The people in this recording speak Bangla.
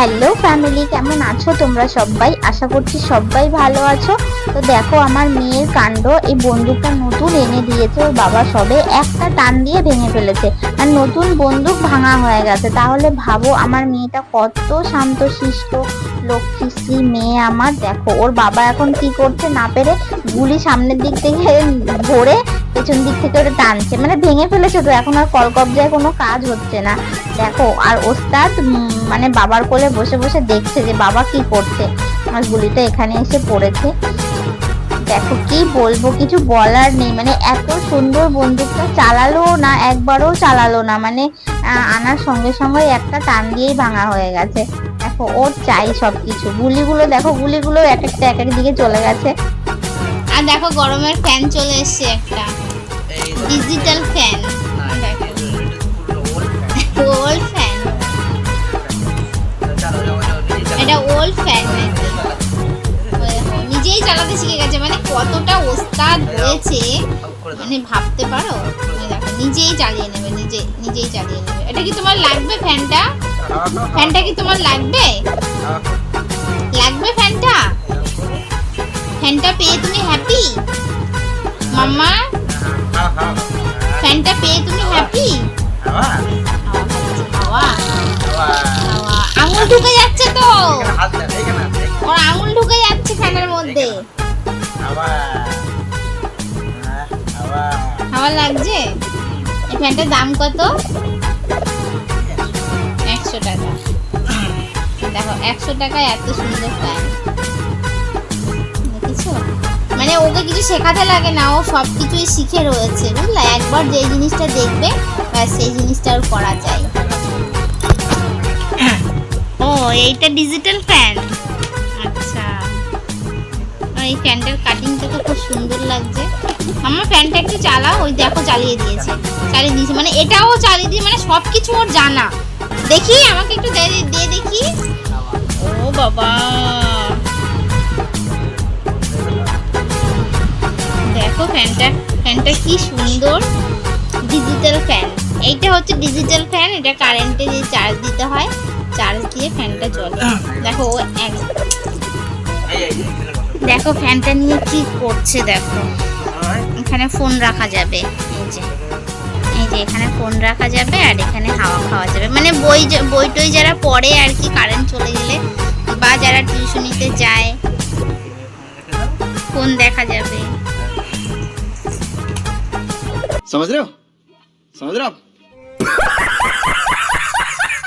হ্যালো ফ্যামিলি কেমন আছো তোমরা সবাই? আশা করছি সবাই ভালো আছো। তো দেখো, আমার মেয়ের কাণ্ড, এই বন্দুকটা নতুন এনে দিয়েছে, ওর বাবা সবে একটা টান দিয়ে ভেঙে ফেলেছে। আর নতুন বন্দুক ভাঙা হয়ে গেছে। তাহলে ভাবো, আমার মেয়েটা কত শান্ত, শিষ্ট লক্ষ্মীশ্রী মেয়ে আমার। দেখো, ওর বাবা এখন কি করছে না পেরে, গুলি সামনের দিক থেকে ভরে পেছন দিক থেকে ওটা টানছে। মানে ভেঙে ফেলেছে তো, এখন আর কলকবজায় কোনো কাজ হচ্ছে না। দেখো, আর ওস্তাদ মানে বাবার কোলে বসে বসে দেখছে যে বাবা কি করছে। আর গুলিটা এখানে এসে পড়েছে। দেখো, কি বলব, কিছু বলার নেই। মানে এত সুন্দর বন্দুকটা চালালো না, একবারও চালালো না। মানে আনার সঙ্গে সঙ্গে একটা টান দিয়েই ভাঙা হয়ে গেছে। দেখো, ওর চাই সব কিছু গুলিগুলো দেখো গুলিগুলো এক একটা, এক এক দিকে চলে গেছে। আর দেখো, গরমের ফ্যান চলে এসছে একটা। ডিজিটাল ফ্যান ওল্ড ফ্যান এটা ওল্ড ফ্যান নিজেই চালাতে শিখে গেছে মানে কতটা ওস্তাদ হয়েছে মানে ভাবতে পারো? নিজেই চালিয়ে নেবে, নিজে নিজেই চালিয়ে নেবে। এটা কি তোমার লাগবে ফ্যানটা? ফ্যানটা কি তোমার লাগবে? লাগবে ফ্যানটা? ফ্যানটা পেয়ে তুমি হ্যাপি মাম্মা? ফ্যানটা পেয়ে তুমি হ্যাপি আঙুল ঢুকে যাচ্ছে তো। ওর আঙুল ঢুকে যাচ্ছে ফ্যানের মধ্যে। হাওয়া লাগছে? এই ফ্যানটার দাম কত? একশো টাকা। দেখো একশো টাকায় এত সুন্দর ফ্যান। মানে ওকে কিছু শেখাতে লাগে না, ও সব কিছুই শিখে রয়েছে, বুঝলা? একবার যে জিনিসটা দেখবে সেই জিনিসটা ওর করা যায় ও, এইটা ডিজিটাল ফ্যান আচ্ছা। এই ফ্যানটার কাটিংটা তো খুব সুন্দর লাগছে। আমার ফ্যানটা একটু চালাও, ওই দেখো চালিয়ে দিয়েছে চালিয়ে দিয়েছে মানে এটাও চালিয়ে দিয়ে মানে সব কিছু ওর জানা। দেখি, আমাকে একটু দে দেখি। ও বাবা। দেখো ফ্যানটা। ফ্যানটা কি সুন্দর। ডিজিটাল ফ্যান এইটা হচ্ছে ডিজিটাল ফ্যান এটা কারেন্টে যে চার্জ দিতে হয় চার্জ দিয়ে ফ্যানটা চলে দেখো, ও এক দেখো, ফ্যানটা নিয়ে কি করছে দেখো। এখানে ফোন রাখা যাবে। এই যে এই যে এখানে ফোন রাখা যাবে আর এখানে হাওয়া খাওয়া যাবে। মানে বই বই টই যারা পড়ে আর কি কারেন্ট চলে গেলে, বা যারা টিউশনিতে যায় ফোন দেখা যাবে। समझ रहे हो समझ रहे हो आप